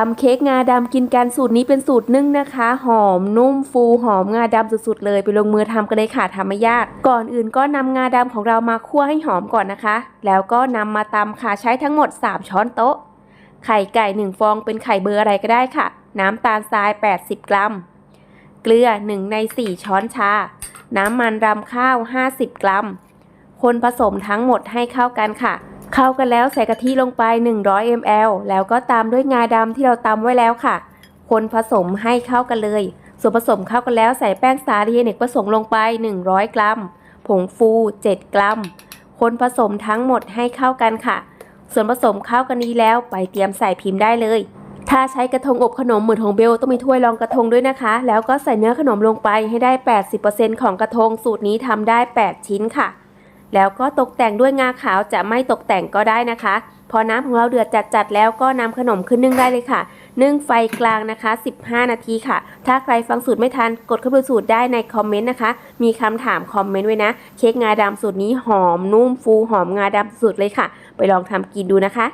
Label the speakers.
Speaker 1: ทำเค้กงาดำกินกันสูตรนี้เป็นสูตรนึ่งนะคะ หอมนุ่มฟูหอมงาดำสุดๆเลยไปลงมือทำกันเลยค่ะทำไม่ยาก ก่อนอื่นก็นำงาดำของเรามาคั่วให้หอมก่อนนะคะ แล้วก็นำมาตำค่ะใช้ทั้งหมด 3 ช้อนโต๊ะ ไข่ไก่ 1 ฟองเป็นไข่เบอร์อะไรก็ได้ค่ะ น้ำตาลทราย 80 กรัม เกลือ 1 ใน 4 ช้อนชา น้ำมันรำข้าว 50 กรัม คนผสมทั้งหมดให้เข้ากันค่ะ เข้ากันแล้วใส่กะทิลงไป 100 ml แล้วก็ตามด้วยงาดำที่เราตำไว้แล้วค่ะ คนผสมให้เข้ากันเลย ส่วนผสมเข้ากันแล้วใส่แป้งสาลีเนกประสงค์ลงไป 100 กรัม ผงฟู 7 กรัม คนผสมทั้งหมดให้เข้ากันค่ะ ส่วนผสมเข้ากันนี้แล้วไปเตรียมใส่พิมพ์ได้เลย ถ้าใช้กระทงอบขนมเหมือนของเบลต้องมีถ้วยรองกระทงด้วยนะคะ แล้วก็ใส่เนื้อขนมลงไปให้ได้ 80%ของกระทงสูตรนี้ทำได้ 8 ชิ้นค่ะ แล้วก็ตกแต่งด้วยงาขาวจะไม่ตกแต่งก็ได้นะคะ พอน้ำของเราเดือดจัดๆแล้วก็นำขนมขึ้นนึ่งได้เลยค่ะ นึ่งไฟกลางนะคะ 15 นาทีค่ะ ถ้าใครฟังสูตรไม่ทันกดเข้าไปสูตรได้ในคอมเมนต์นะคะ มีคำถามคอมเมนต์ไว้นะ เค้กงาดำสูตรนี้หอมนุ่มฟูหอมงาดำสุดเลยค่ะ ไปลองทำกินดูนะคะ